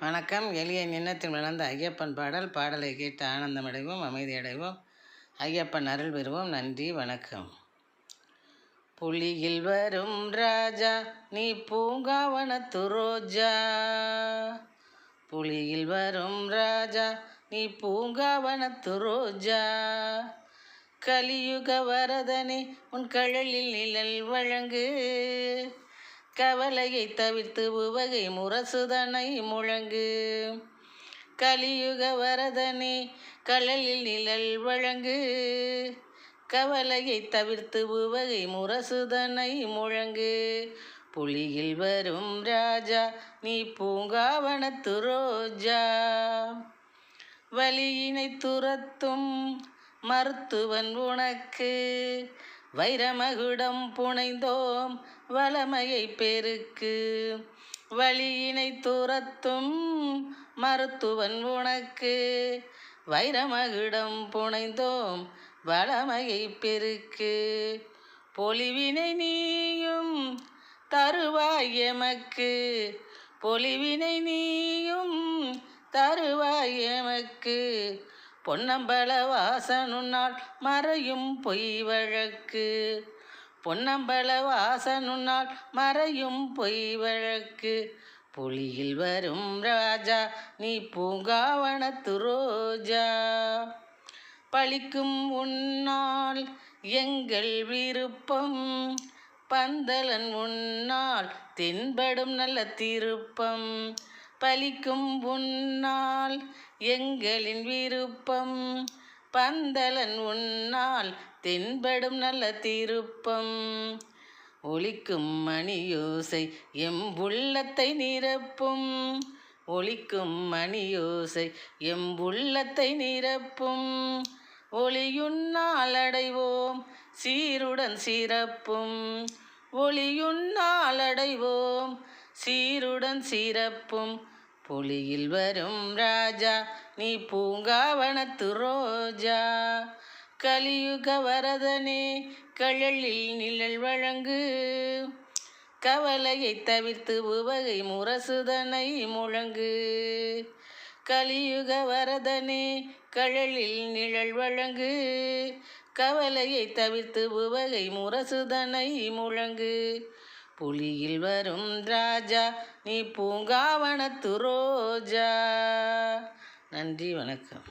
வணக்கம். எளிய நின்னத்தில் வளர்ந்த ஐயப்பன் பாடல் பாடலை கேட்டு ஆனந்தமடைவோம் அமைதியடைவோம். ஐயப்பன் அருள் பெறுவோம். நன்றி வணக்கம். புலியில் வரும் ராஜா நீ பூங்காவனத்து ரோஜா. புலியில் வரும் ராஜா நீ பூங்காவனத்து ரோஜா. கலியுக வரதனே உன் கழலில் நிழல் வழங்கு. கவலையை தவிர்த்து உவகை முரசுதனை முழங்கு. கலியுக வரதனே கழலில் நிழல் வழங்கு. கவலையை தவிர்த்து உவகை முரசுதனை முழங்கு. புலியில் வரும் ராஜா நீ பூங்காவனத்து ரோஜா வலியினை துரத்தும் மருத்துவன் உனக்கு. வைரமகுடம் புனைந்தோம் வளமையை பெருக்கு. வழியினை துரத்தும் மருத்துவன் உனக்கு. வைரமகுடம் புனைந்தோம் வளமையை பெருக்கு. பொலிவினை நீயும் தருவாய் எமக்கு. பொலிவினை நீயும் தருவாய் எமக்கு. பொன்னம்பல வாசனுன்னால் மறையும் பொய் வழக்கு. பொன்னம்பல வாசனுன்னால் மறையும் பொய் வழக்கு. புலியில் வரும் ராஜா நீ பூங்காவனத்து ரோஜா பழிக்கும் உன்னால் எங்கள் விருப்பம் பந்தலன் உன்னால் தென்படும் நல்ல திருப்பம். பலிக்கும் உன்னால் எங்களின் விருப்பம். பந்தலன் உன்னால் தென்படும் நல்ல திருப்பம். ஒளிக்கும் மணியோசை எம் உள்ளத்தை நிரப்பும். ஒளிக்கும் மணியோசை எம் உள்ளத்தை நிரப்பும். ஒளியுன்னால் அடைவோம் சீருடன் சிறப்பும். ஒளியுன்னால் அடைவோம் சீருடன் சிறப்பும். பொலியில் வரும் ராஜா நீ பூங்காவனத்து ரோஜா. கலியுக வரதனே கழலில் நிழல் வழங்கு. கவலையை தவிர்த்து உவகை முரசுதனை முழங்கு. கலியுக வரதனே கழலில் நிழல் வழங்கு. கவலையை தவிர்த்து உவகை முரசுதனை முழங்கு. புலியில் வரும் ராஜா நீ பூங்காவனத்து ரோஜா. நன்றி வணக்கம்.